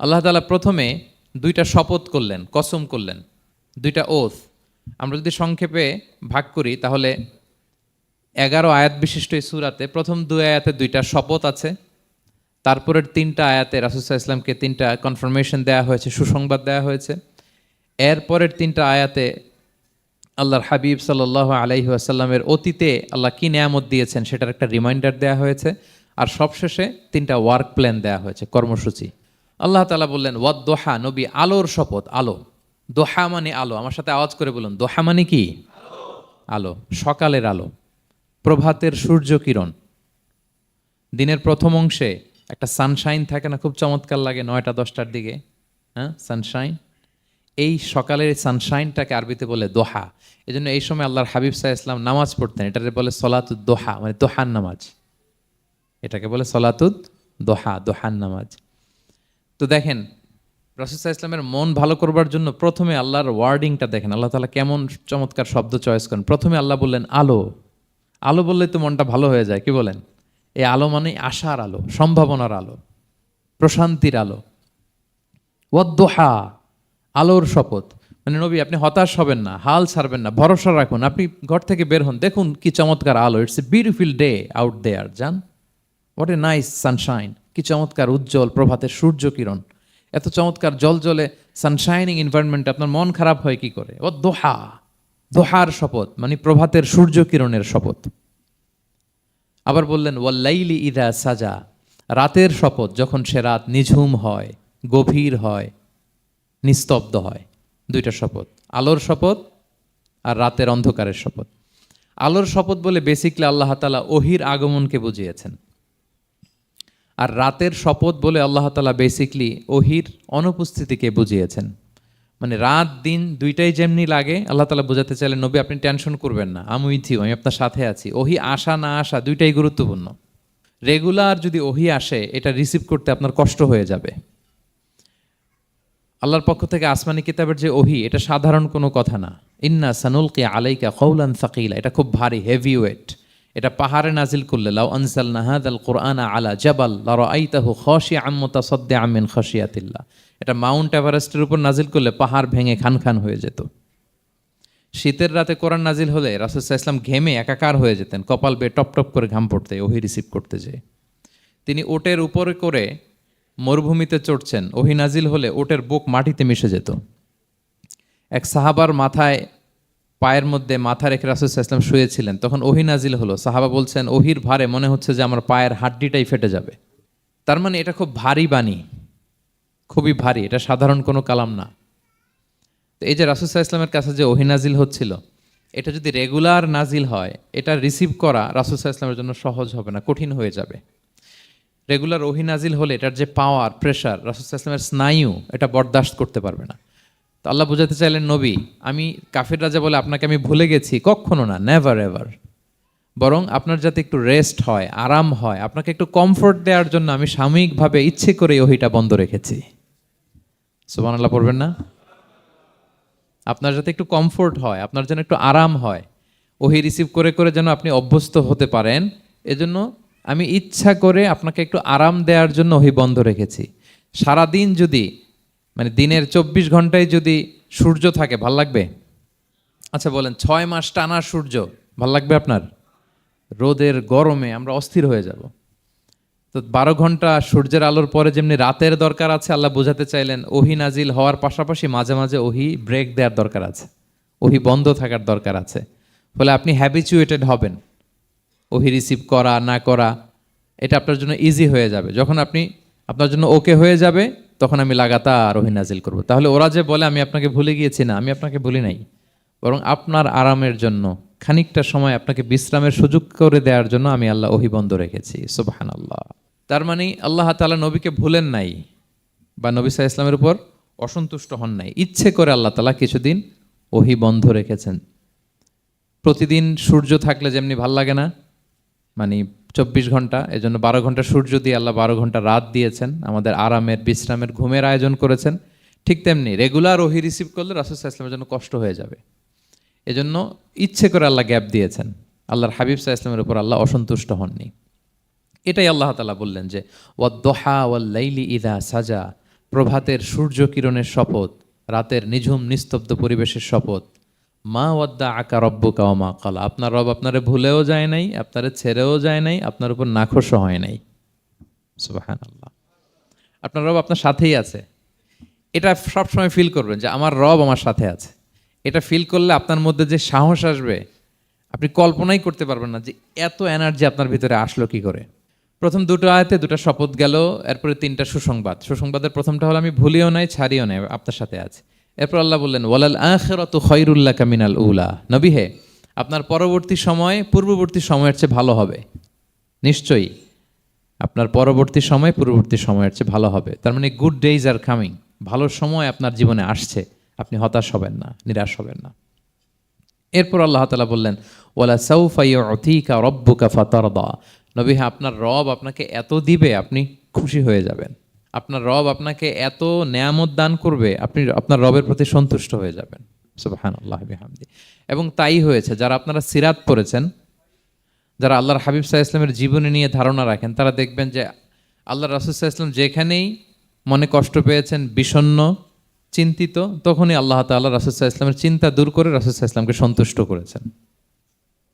আল্লাহ তালা প্রথমে দুইটা শপথ করলেন, কসম করলেন। দুইটা ওথ আমরা যদি সংক্ষেপে ভাগ করি, তাহলে এগারো আয়াত বিশিষ্ট এই সুরাতে প্রথম দুই আয়াতে দুইটা শপথ আছে, তারপরের তিনটা আয়াতে রাসুসাহ ইসলামকে তিনটা কনফার্মেশন দেওয়া হয়েছে, সুসংবাদ দেওয়া হয়েছে। এরপরের তিনটা আয়াতে আল্লাহর হাবিব সাল্লাহ আলাইহি আসাল্লামের অতীতে আল্লাহ কী নিয়ামত দিয়েছেন সেটার একটা রিমাইন্ডার দেওয়া হয়েছে, আর সবশেষে তিনটা ওয়ার্ক প্ল্যান দেওয়া হয়েছে, কর্মসূচি। আল্লাহ তালা বললেন, ওয়াদ দোহা, নবী আলোর শপথ, আলো। দোহা মানে আলো। আমার সাথে আওয়াজ করে বলুন, দোহা মানে কি? আলো, সকালের আলো, প্রভাতের সূর্য কিরণ। দিনের প্রথম অংশে একটা সানশাইন থাকে না, খুব চমৎকার লাগে নয়টা, দশটার দিকে হ্যাঁ সানশাইন। এই সকালের সানশাইনটাকে আরবিতে বলে দোহা। এই জন্য এই সময় আল্লাহর হাবিব সাহা ইসলাম নামাজ পড়তেন। এটাকে বলে সলাতুদ দোহা মানে দোহান নামাজ। এটাকে বলে সলাতুদ দোহা দোহান নামাজ। তো দেখেন রাসুসাহ ইসলামের মন ভালো করবার জন্য প্রথমে আল্লাহর ওয়ার্ডিংটা দেখেন। আল্লাহ তালা কেমন চমৎকার শব্দ চয়েস করেন। প্রথমে আল্লাহ বললেন, আলো। আলো বললে তো মনটা ভালো হয়ে যায়, কি বলেন? এই আলো মানে আশার আলো, সম্ভাবনার আলো, প্রশান্তির আলো। ওয়াদ্দোহা, আলোর শপথ। মানে নবী, আপনি হতাশ হবেন না, হাল ছাড়বেন না, ভরসা রাখুন। আপনি ঘর থেকে বের হন, দেখুন কি চমৎকার আলো। It's a beautiful day out there যান হোয়াট এ নাইস সানশাইন কি চমৎকার উজ্জ্বল প্রভাতের সূর্য কিরণ। এত চমৎকার জল জলে সানশাইনিং এনভায়রনমেন্টে আপনার মন খারাপ হয় কি করে? ও দোহা। দোহার শপথ মানে প্রভাতের সূর্য কিরণের শপথ। আবার বললেন ওয়াল্লাইলি ইদা সাজা। রাতের শপথ, যখন সে রাত নিঝুম হয়, গভীর হয়, নিস্তব্ধ হয়। দুইটা শপথ, আলোর শপথ আর রাতের অন্ধকারের শপথ। আলোর শপথ বলে বেসিকলি আল্লাহ তালা ওহির আগমনকে বুঝিয়েছেন। আর রাতের শপথ বলে আল্লাহ তালা বেসিকলি ওহির অনুপস্থিতিকে বুঝিয়েছেন। মানে রাত, দিন দুইটাই যেমনি লাগে, আল্লাহ তালা বোঝাতে চাইলেন, নবী, আপনি টেনশন করবেন না আমি উইথ আমি আপনার সাথে আছি। ওহি আসা, না আসা দুইটাই গুরুত্বপূর্ণ। রেগুলার যদি ওহি আসে, এটা রিসিভ করতে আপনার কষ্ট হয়ে যাবে। আল্লাহর পক্ষ থেকে আসমানি কিতাবের যে ওহি, এটা সাধারণ কোনো কথা না। ইন্না সানুলকে আলাইকা কৌলান সাকিলা এটা খুব ভারী হেভি ওয়েট এটা পাহাড়ে নাজিল করলে, লাউ আনসাল নাহাদ আল কোরআনা আলা জাবাল লার আইতাহু খসি আম্মতা সদ্দে আমিন খসিয়াতিল্লা এটা মাউন্ট এভারেস্টের উপর নাজিল করলে পাহাড় ভেঙে খান খান হয়ে যেত। শীতের রাতে কোরআন নাজিল হলে রাসুসাহ ইসলাম ঘেমে একাকার হয়ে যেতেন, কপাল বেয়ে টপ টপ করে ঘাম পড়তে, ওহি রিসিভ করতে যেয়ে। তিনি ওটের উপরে করে মরুভূমিতে চড়ছেন, ওহি নাজিল হলে ওটের বুক মাটিতে মিশে যেত। এক সাহাবার মাথায় পায়ের মধ্যে মাথা রেখে রাসুল ইসলাম শুয়েছিলেন। তখন ওহি নাজিল হলো। সাহাবা বলছেন, ওহির ভারে মনে হচ্ছে যে আমার পায়ের হাড্ডিটাই ফেটে যাবে। তার মানে এটা খুব ভারী বাণী। খুবই ভারী। এটা সাধারণ কোনো কালাম না। তো এই যে রাসুসাহ ইসলামের কাছে যে ওহি নাজিল হচ্ছিল, এটা যদি রেগুলার নাজিল হয়, এটা রিসিভ করা রাসুসাহ ইসলামের জন্য সহজ হবে না, কঠিন হয়ে যাবে। রেগুলার ওহি নাজিল হলে এটার যে পাওয়ার, প্রেশার রাসুসাহ ইসলামের স্নায়ু এটা বরদাস্ত করতে পারবে না। আল্লাহ বোঝাতে চাইলেন, নবী, আমি কাফির রাজা বলে আপনাকে আমি ভুলে গেছি, কখনো না নেভার এভার বরং আপনার যাতে একটু রেস্ট হয়, আরাম হয়, আপনাকে একটু কমফোর্ট দেওয়ার জন্য আমি সাময়িকভাবে ইচ্ছে করে ওহিটা বন্ধ রেখেছি। সুবান আল্লাহ পড়বেন না? আপনার যাতে একটু কমফোর্ট হয়, আপনার যেন একটু আরাম হয়, ওহি রিসিভ করে করে যেন আপনি অভ্যস্ত হতে পারেন, এজন্য আমি ইচ্ছা করে আপনাকে একটু আরাম দেওয়ার জন্য ওহি বন্ধ রেখেছি। সারাদিন যদি মানে দিনের চব্বিশ ঘন্টায় যদি সূর্য থাকে, ভালো লাগবে? আচ্ছা বলেন, ছয় মাস টানা সূর্য, ভালো লাগবে আপনার? রোদের গরমে আমরা অস্থির হয়ে যাব। তো বারো ঘণ্টা সূর্যের আলোর পরে যেমনি রাতের দরকার আছে, আল্লাহ বোঝাতে চাইলেন, ওহি নাজিল হওয়ার পাশাপাশি মাঝে মাঝে ওহি ব্রেক দেওয়ার দরকার আছে। ওহি বন্ধ থাকার দরকার আছে। ফলে আপনি হ্যাবিচুয়েটেড হবেন। ওহি রিসিভ করা, না করা, এটা আপনার জন্য ইজি হয়ে যাবে। যখন আপনি, আপনার জন্য ওকে হয়ে যাবে তখন আমি লাগাতার ওহি নাজিল করব। তাহলে ওরা যে বলে, আমি আপনাকে ভুলে গিয়েছি না, আমি আপনাকে ভুলি নাই। বরং আপনার আরামের জন্য, খানিকটা সময় আপনাকে বিশ্রামের সুযোগ করে দেওয়ার জন্য আমি আল্লাহ ওহি বন্ধ রেখেছি। সুবাহান আল্লাহ তার মানে আল্লাহ তালা নবীকে ভুলেন নাই বা নবী সাহা ইসলামের উপর অসন্তুষ্ট হন নাই। ইচ্ছে করে আল্লাহ তালা কিছুদিন ওহি বন্ধ রেখেছেন। প্রতিদিন সূর্য থাকলে যেমনি ভালো লাগে না মানে চব্বিশ ঘণ্টা, এজন্য বারো ঘণ্টা সূর্য দিয়ে আল্লাহ বারো ঘণ্টা রাত দিয়েছেন। আমাদের আরামের, বিশ্রামের ঘুমের আয়োজন করেছেন। ঠিক তেমনি রেগুলার ওহি রিসিভ করলে রাসুল ইসলামের জন্য কষ্ট হয়ে যাবে। এজন্য ইচ্ছে করে আল্লাহ গ্যাপ দিয়েছেন। আল্লাহর হাবিব সাহা ইসলামের উপর আল্লাহ অসন্তুষ্ট হননি। এটাই আল্লাহ তালা বললেন যে, ওয়াদ্দোহা ওয়াল্লাইলি ইদা সাজা। প্রভাতের সূর্য কিরণের শপথ, রাতের নিঝুম নিস্তব্ধ পরিবেশের শপথ মা ওয়াদ্দা আকা রব্বুকা ও মা কালা। আপনার রব আপনারে ভুলেও যায় নাই, আপনারে ছেড়েও যায় নাই, আপনার উপর নাখোশও হয় নাই। সুবাহান আল্লাহ আপনার রব আপনার সাথেই আছে। এটা সবসময় ফিল করবেন যে আমার রব আমার সাথে আছে। এটা ফিল করলে আপনার মধ্যে যে সাহস আসবে, আপনি কল্পনাই করতে পারবেন না যে এত এনার্জি আপনার ভিতরে আসলো কি করে। প্রথম দুটো আয়তে দুটো শপথ গেল, এরপরে তিনটা সুসংবাদ। সুসংবাদের প্রথমটা হলো, আমি ভুলিও নাই, ছাড়িও নাই, আপনার সাথে আছে। এরপর আল্লাহ বললেন, ওয়ালাল আখেরত খৈরুল্লাহ কামিনাল উলা। নবী হে, আপনার পরবর্তী সময় পূর্ববর্তী সময়ের চেয়ে ভালো হবে। নিশ্চয়ই আপনার পরবর্তী সময় পূর্ববর্তী সময়ের চেয়ে ভালো হবে। তার মানে গুড ডেইজ আর কামিং ভালো সময় আপনার জীবনে আসছে। আপনি হতাশ হবেন না, নিরাশ হবেন না। এরপর আল্লাহ তালা বললেন ওলা সৌফাই অথিকা রব্বুকা ফাতারদা। নবী হ্যাঁ আপনার রব আপনাকে এত দিবে, আপনি খুশি হয়ে যাবেন। আপনার রব আপনাকে এত নেয়ামত দান করবে, আপনি আপনার রবের প্রতি সন্তুষ্ট হয়ে যাবেন। সুবাহান আল্লাহ হামদি এবং তাই হয়েছে, যারা আপনারা সিরাত পড়েছেন, যারা আল্লাহর হাবিব সাহা ইসলামের জীবনী নিয়ে ধারণা রাখেন, তারা দেখবেন যে আল্লাহ রাসুসাহ ইসলাম যেখানেই মনে কষ্ট পেয়েছেন বিষণ্ন চিন্তিত, তখনই আল্লাহ তাল্লাহ রাসুসাহ ইসলামের চিন্তা দূর করে রাসুসাহ ইসলামকে সন্তুষ্ট করেছেন।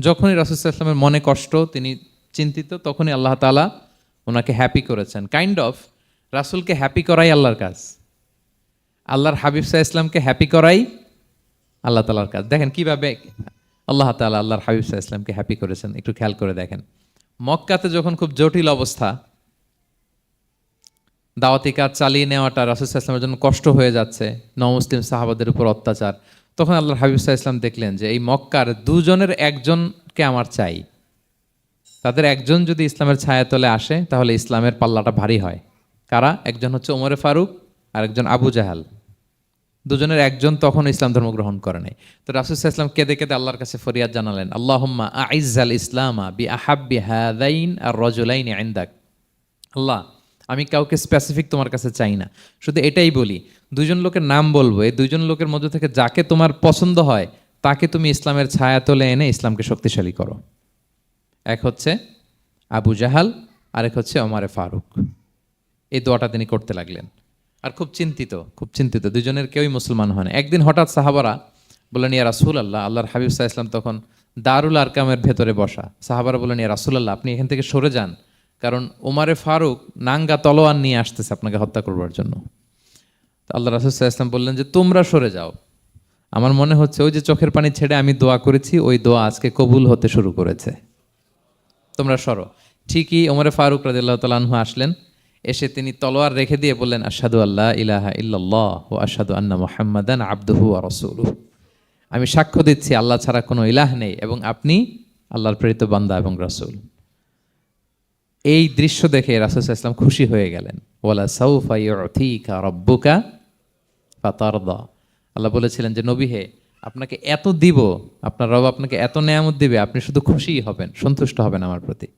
যখনই রাসুসাহ ইসলামের মনে কষ্ট, তিনি চিন্তিত, তখনই আল্লাহ তালা ওনাকে হ্যাপি করেছেন। কাইন্ড অফ রাসুলকে হ্যাপি করাই আল্লাহর কাজ। আল্লাহর হাবিব সাহা ইসলামকে হ্যাপি করাই আল্লাহ তালার কাজ। দেখেন কীভাবে আল্লাহ তালা আল্লাহর হাবিব সাহা ইসলামকে হ্যাপি করেছেন, একটু খেয়াল করে দেখেন। মক্কাতে যখন খুব জটিল অবস্থা, দাওয়াতি কাজ চালিয়ে নেওয়াটা রাসুল ইসলামের জন্য কষ্ট হয়ে যাচ্ছে, নমুসলিম সাহাবাদের উপর অত্যাচার, তখন আল্লাহর হাবিব সাহা ইসলাম দেখলেন যে এই মক্কার দুজনের একজনকে আমার চাই। তাদের একজন যদি ইসলামের ছায়াতলে আসে, তাহলে ইসলামের পাল্লাটা ভারী হয়। কারা? একজন হচ্ছে ওমরে ফারুক আর একজন আবু জাহাল। দুজনের একজন তখন ইসলাম ধর্ম গ্রহণ করে নাই। তো রাসুল ইসলাম কেঁদে কেঁদে আল্লাহর কাছে ফরিয়াদ জানালেন, আল্লাহম্মা আইজাল ইসলামা বি আহাব্বি হাদাইন আর রজুলাইন আইন্দাক আল্লাহ, আমি কাউকে স্পেসিফিক তোমার কাছে চাই না। শুধু এটাই বলি দুজন লোকের নাম বলব, এই দুজন লোকের মধ্যে থেকে যাকে তোমার পছন্দ হয়, তাকে তুমি ইসলামের ছায়া তোলে এনে ইসলামকে শক্তিশালী করো। এক হচ্ছে আবু জাহাল, আরেক হচ্ছে ওমারে ফারুক। এই দোয়াটা তিনি করতে লাগলেন। আর খুব চিন্তিত খুব চিন্তিত, দুজনের কেউই মুসলমান হয় না একদিন হঠাৎ সাহাবারা বললেন, ইয়া রাসুল আল্লাহ আল্লাহর হাবিব সাহা ইসলাম তখন দারুল আরকামের ভেতরে বসা। সাহাবারা বললেন, ইয়া রাসুল আল্লাহ আপনি এখান থেকে সরে যান, কারণ ওমারে ফারুক নাঙ্গা তলোয়ার নিয়ে আসতেছে আপনাকে হত্যা করবার জন্য। আল্লাহ রাসুল সাহা ইসলাম বললেন যে, তোমরা সরে যাও। আমার মনে হচ্ছে ওই যে চোখের পানি ছেড়ে আমি দোয়া করেছি, ওই দোয়া আজকে কবুল হতে শুরু করেছে। তোমরা সরো। ঠিকই ওমরে ফারুক রাজিল্লাহ তালাহু আসলেন। এসে তিনি তলোয়ার রেখে দিয়ে বললেন আসাদু আল্লাহ ইলাহা ইল্লাল্লাহ ও আসাদু আন্না মোহাম্মদান আব্দুহু রসুলু আমি সাক্ষ্য দিচ্ছি, আল্লাহ ছাড়া কোনো ইলাহ নেই এবং আপনি আল্লাহর প্রেরিত বান্দা এবং রসুল। এই দৃশ্য দেখে রাসুল ইসলাম খুশি হয়ে গেলেন। ওলা সৌফা ইউথিকা রব্বুকা ফাতারদা। আল্লাহ বলেছিলেন যে, নবী হে, আপনাকে এত দিব, আপনার রব আপনাকে এত নেয়ামত দিবে, আপনি শুধু খুশিই হবেন, সন্তুষ্ট হবেন আমার প্রতি।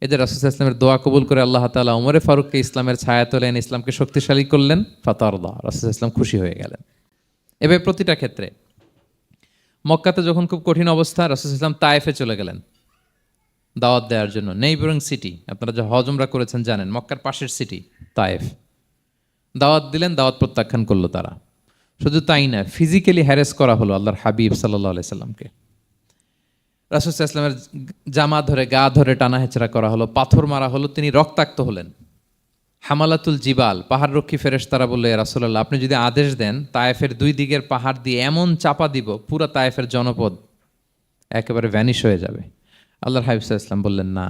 এদের রাসুল ইসলামের দোয়া কবুল করে আল্লাহ তালা উমরে ফারুককে ইসলামের ছায়া তোলেন ইসলামকে শক্তিশালী করলেন। ফাতারদা, রাসুল ইসলাম খুশি হয়ে গেলেন। এবার প্রতিটা ক্ষেত্রে মক্কাতে যখন খুব কঠিন অবস্থা, রাসুল ইসলাম তায়েফে চলে গেলেন। দাওয়াত দেওয়ার জন্য নেইবরিং সিটি আপনারা যে হজমরা করেছেন জানেন, মক্কার পাশের সিটি তায়েফ। দাওয়াত দিলেন, দাওয়াত প্রত্যাখ্যান করল তারা। শুধু তাই না ফিজিক্যালি হ্যারেস করা হলো আল্লাহর হাবিব সাল্লাহ সাল্লামকে রাসুল ইসলামের জামা ধরে, গা ধরে টানা হেঁচড়া করা হলো, পাথর মারা হলো, তিনি রক্তাক্ত হলেন। হামালাতুল জিবাল পাহাড় রক্ষী ফেরেস তারা বললে রাসুল্লাহ আপনি যদি আদেশ দেন, তায়েফের দুই দিকের পাহাড় দিয়ে এমন চাপা দিব, পুরো তায়েফের জনপদ একেবারে ভ্যানিশ হয়ে যাবে। আল্লাহর হাবিব ইসলাম বললেন, না।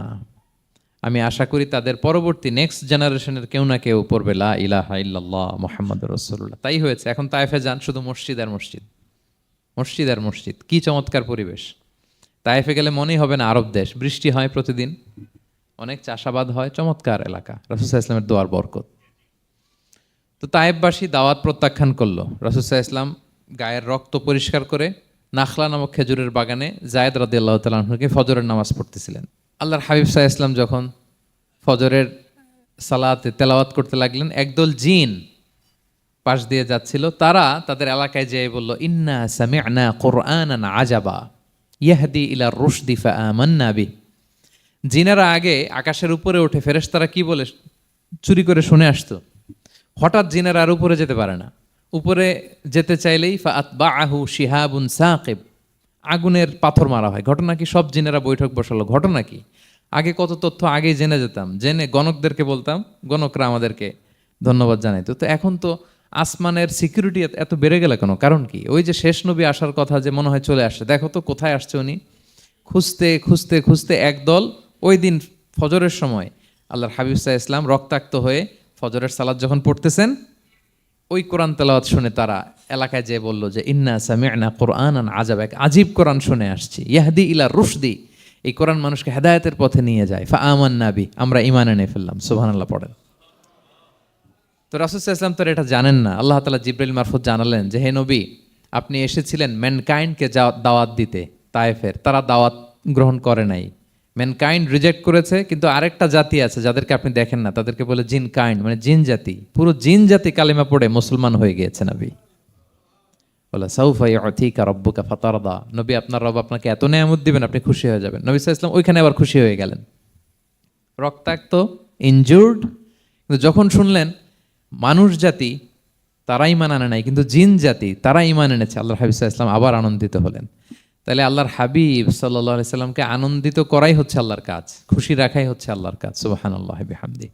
আমি আশা করি তাদের পরবর্তী নেক্সট জেনারেশনের কেউ না কেউ পড়বে, লা ইলাহা ইল্লাল্লাহ মোহাম্মদ রসুল্লাহ তাই হয়েছে, এখন তায়েফে যান শুধু মসজিদ আর মসজিদ। মসজিদ আর মসজিদ, কি চমৎকার পরিবেশ। তাইফে গেলে মনেই হবে না আরব দেশ। বৃষ্টি হয় প্রতিদিন। অনেক চাষাবাদ হয়। চমৎকার এলাকা। রসুসাহ ইসলামের দোয়ার বরকত। তো তাইফবাসী দাওয়াত প্রত্যাখ্যান করল। রসুসাহ ইসলাম গায়ের রক্ত পরিষ্কার করে নাখলা নামক খেজুরের বাগানে জায়দ রাদি আল্লাহ তালকে ফজরের নামাজ পড়তেছিলেন। আল্লাহর হাবিব সাহা ইসলাম যখন ফজরের সালাতে তেলাওয়াত করতে লাগলেন, একদল জিন পাশ দিয়ে যাচ্ছিল। তারা তাদের এলাকায় যেয়ে বলল, ইন্না সামি'না কোরআনান আজাবা। ইয়াহদি ইলা রুশদি ফাআমান্না বি জিনারা আগে আকাশের উপরে উঠে ফেরেশতারা কি বলে চুরি করে শুনে আসতো? হঠাৎ জিনের আর উপরে যেতে পারে না। উপরে যেতে চাইলেই ফাত বা আহু শিহাবুন সাকিব। আগুনের পাথর মারা হয়। ঘটনা কি? সব জিনেরা বৈঠক বসালো। ঘটনা কি? আগে কত তথ্য, আগেই জেনে যেতাম। জেনে গণকদেরকে বলতাম, গণকরা আমাদেরকে ধন্যবাদ জানাইতো। তো এখন তো আসমানের সিকিউরিটি এত বেড়ে গেল কেন? কারণ কি? ওই যে শেষ নবী আসার কথা যে মনে হয় চলে আসছে। দেখো তো কোথায় আসছে উনি? খুঁজতে খুঁজতে খুঁজতে একদল ওই দিন ফজরের সময় আল্লাহর হাবিব সাহা ইসলাম রক্তাক্ত হয়ে ফজরের সালাদ যখন পড়তেছেন, ওই কোরআন তেলাওয়াত শুনে তারা এলাকায় যেয়ে বলল যে, ইন্না সামি'না কোরআন আজাব এক আজীব কোরআন শুনে আসছি। ইয়াহদি ইলা রুশদি। এই কোরআন মানুষকে হেদায়তের পথে নিয়ে যায়। ফা আমান নাবি আমরা ইমান এনে ফেললাম। সুবহানাল্লাহ পড়েন। তো রাসুল ইসলাম তো এটা জানেন না। আল্লাহ তালা জিব্রাইল মারফত জানালেন যে, হে নবী, আপনি এসেছিলেন ম্যানকাইন্ডকে দাওয়াত দিতে, তায়েফের। তারা দাওয়াত গ্রহণ করে নাই। ম্যানকাইন্ড রিজেক্ট করেছে, কিন্তু আরেকটা জাতি আছে, যাদেরকে আপনি দেখেন না। তাদেরকে বলে জিন কাইন্ড মানে জিন জাতি। পুরো জিন জাতি কালিমা পড়ে মুসলমান হয়ে গিয়েছে নবী। বলে সৌফাই অথিকা রব্বুকা ফাতারদা। নবী, আপনার রব আপনাকে এত নেয়ামত দিবেন, আপনি খুশি হয়ে যাবেন। নবী আলাইহি ওইখানে আবার খুশি হয়ে গেলেন। রক্তাক্ত ইনজুর্ড কিন্তু যখন শুনলেন মানুষ জাতি তারা ইমান আনে নাই, কিন্তু জিন জাতি তারা ইমান এনেছে। আল্লাহর হাবিব ইসলাম আবার আনন্দিত হলেন। তাহলে আল্লাহর হাবিব সাল্লাহ সাল্লামকে আনন্দিত করাই হচ্ছে আল্লাহর কাজ, খুশি রাখাই হচ্ছে আল্লাহর কাজ। সুবাহান আল্লাহ হামদি